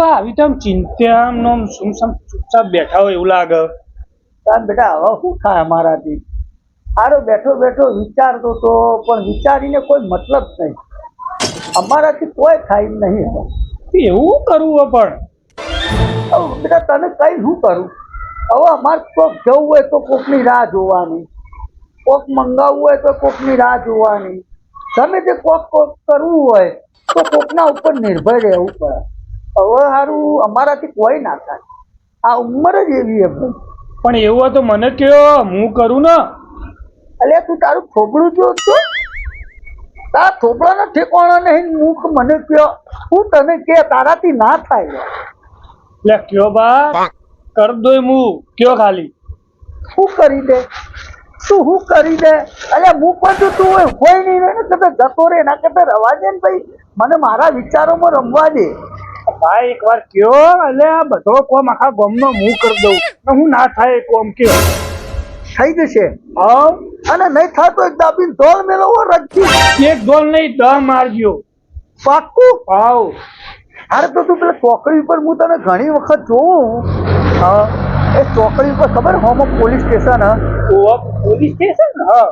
બા આવી તો નો આમ સુમસામ ચૂપચાપ બેઠા હોય એવું લાગે. તાર બેટા હવે શું થાય અમારાથી? સારો બેઠો બેઠો વિચારતો તો પણ વિચારીને કોઈ મતલબ નહીં. અમારાથી કોઈ થાય નહીં એવું કરવું પણ. બેટા તને કઈ શું કરું? હવે અમારે કોક જવું હોય તો કોકની રાહ જોવાની. કોક મંગાવવું હોય તો કોકની રાહ જોવાની. તમે જે કોક કોક કરવું હોય તો કોકના ઉપર નિર્ભર રહેવું પડે. હવે સારું અમારાથી કોઈ ના થાય. આ ઉંમર જ એવી એમ પણ એવું હોય તો મને કયો હું કરું ને? અલ્યા તું તારું થોબડું જો છો તારા થોબડાનો ઠેકાણો નહીં મુખ મને કયો. હું તને કે તારાથી ના થાય. લે કયો બા? કર દો હું કયો ખાલી? શું કરી દે. તું શું કરી દે. અલ્યા મુખ પણ તું હોય હોય નહીં રહે ને કદાચ જતો રે. ના કદાચ રવા દે ને ભાઈ. મને મારા વિચારોમાં રમવા દે. ભાઈ એકવાર કયો? એટલે આ બધો કોમ આખા ગામનો હું કરી દઉં. ને હું ના થાય એ કોમ કયો? થઈ જશે. હા? અને નહીં થાય તો એક દાબીને ઢોલ મેળવો રખી એક ગોલ નહીં દ મારજો. પાક્કું? આવ અરે તો તું પેલા ચોકડી ઉપર હું તને ઘણી વખત જોઉં. હા. એ ચોકડી ઉપર ખબર હોમ પોલીસ સ્ટેશન હા? Police station? હા.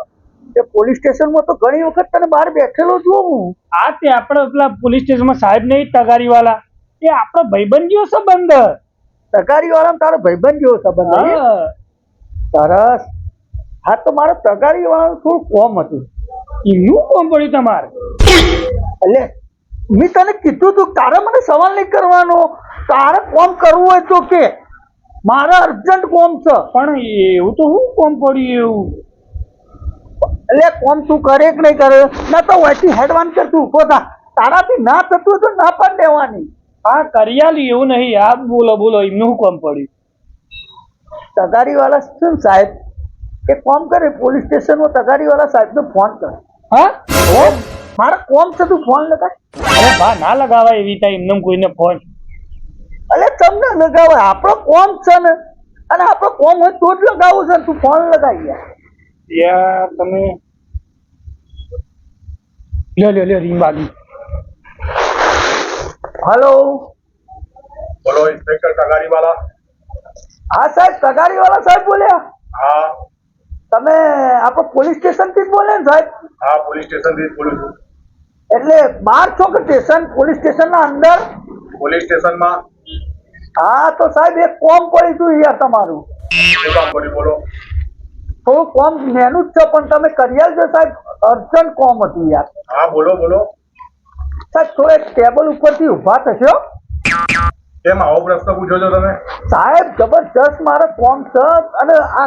તે પોલીસ સ્ટેશનમાં તો ઘણી વખત તને બહાર બેઠેલો જોઉં. આ તે આપણે પેલા પોલીસ સ્ટેશનમાં સાહેબ નહીં તગારી વાળા એ આપણો ભાઈબંધીઓ સંબંધ. તગારી વાળા તારો ભાઈબંધ જેવો સંબંધ સરસ. હા તો મારો તગારી વાળાનું થોડું કોમ હતું. એમનું કોમ પડ્યું તમારે? એટલે મેં તને કીધું તું તારે મને સવાલ નહીં કરવાનો. તારે કોમ કરવું હોય તો કે. મારે અર્જન્ટ કોમ છે. પણ એવું તો શું કોમ પડ્યું એવું? એટલે કોમ તું કરે કે નહીં કરે? ના તો વચ્ચે હેડવાન કર તું ઊભો થા. તારાથી ના થતું તો ના પણ દેવાની. હા કરિયાલી એવું નહીં આ બોલો બોલો એમનું કોમ પડ્યું? તગારી વાળા શું સાહેબ? એ કોમ કરે પોલીસ સ્ટેશનમાં તગારી વાળા સાહેબને ફોન કર. હા? મારા કોમ છે તું ફોન લગાય અરે ભા ના લગાવાય એવી તા એમને કોઈને ફોન. અલે તમને લગાવે આપણો કોમ છે ને અને આપણો કોમ હોય તો જ લગાવું છે ને તું ફોન લગાવી યાર. યાર તમે લ્યો લ્યો લ્યો રીંગ વાગી હલો બોલો ઇન્સ્પેક્ટર તગારી વાળા હા સાહેબ તગારી વાળા સાહેબ બોલ્યા? હા. તમે આપણો પોલીસ સ્ટેશનથી બોલે ને સાહેબ? હા પોલીસ સ્ટેશનથી બોલું છું. એટલે બાર છો કે સ્ટેશન? પોલીસ સ્ટેશન ના અંદર? પોલીસ સ્ટેશનમાં. હા તો સાહેબ એક કોમ પડી તું યાર તમારું. કામ કર્યું બોલો. થોડું કોમ નેનું જ છે પણ તમે કરી આવજો સાહેબ. અર્જન્ટ કોમ હતું યાર. હા બોલો બોલો. સાહેબ થોડે ટેબલ ઉપરથી ઊભા થશો કેમ આવો પ્રશ્ન પૂછો છો તમે? સાહેબ જબરજસ્ત મારે કોમ છે અને આ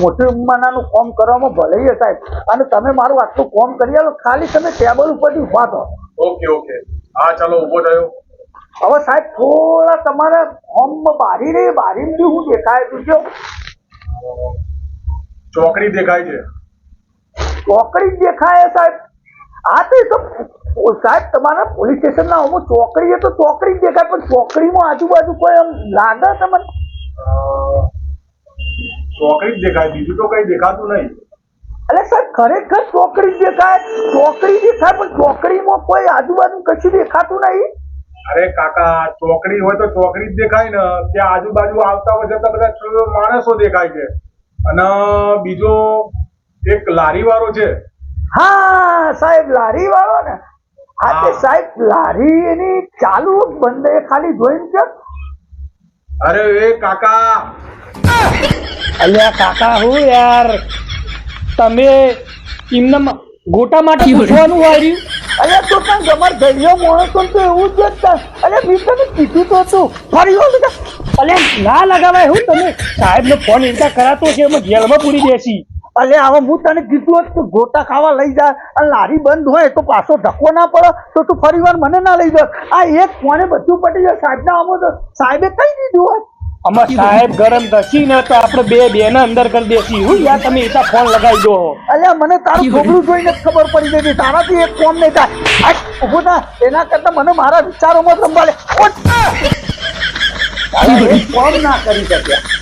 મોટી ઉંમરનાનું કોમ કરવામાં ભલે છે સાહેબ. અને તમે મારું આટલું કોમ કરી આલો ખાલી તમે ટેબલ ઉપરથી ઊભા થો. Okay okay. હા ચાલો ઊભો થયો. હવે સાહેબ થોડા તમારા ફોર્મ બારી રહી બારી બી હું દેખાય તું જો. ચોકડી દેખાય છે. ચોકડી દેખાય સાહેબ. હા તો તો સાહેબ તમારા પોલીસ સ્ટેશનના અમુક ચોકડી તો ચોકડી જ દેખાય પણ ચોકડીમાં આજુબાજુ કોઈ આમ લાગે તમને? ચોકડી જ દેખાય બીજું તો કઈ દેખાતું નહીં. એટલે સાહેબ ખરેખર ચોકડી દેખાય? ચોકડી દેખાય પણ ચોકડીમાં કોઈ આજુબાજુ કશું દેખાતું નહીં? અરે કાકા ચોકડી હોય તો ચોકડી જ દેખાય ને. ત્યાં આજુબાજુ આવતા હોય જતા બધા માણસો દેખાય છે. અને બીજો એક લારી વાળો છે. હા સાહેબ લારી વાળો ને. હા તે સાહેબ લારી એની ચાલુ બંધ એ ખાલી જોઈને છે? અરે એ કાકા. અલ્યા કાકા હું યાર તમે એમને ગોટા માટે પૂછવાનું વાળ્યું અરે તો પણ તમાર ગયો મોણસો તો એવું જ છે અરે મેં તને કીધું તો હતું. ફરી અલ્યા ના લગાવાય હું તમે સાહેબનો ફોન એટલા કરાતો છે એમાં જેલમાં પૂરી દેશી અલે હવે હું તને કીધું હોત કે ગોટા ખાવા લઈ જા અને લારી બંધ હોય તો પાછો ધક્કો ના પડે તો તું ફરી વાર મને ના લઈ જા આ એક ફોને બધું પટી જાય સાહેબના આમો તો. સાહેબે કઈ દીધું હોય અમાર સાહેબ ગરમ થશી ને તો આપણે બે બે ને અંદર કરી દેસી હું યાર તમે એટલા ફોન લગાવી દો. અલ્યા મને તારું છોકરું જોઈને ખબર પડી ગઈ તારાથી એક ફોન નહીં થાય. એના કરતા મને મારા વિચારોમાં જ ફોન ના કરી શક્યા.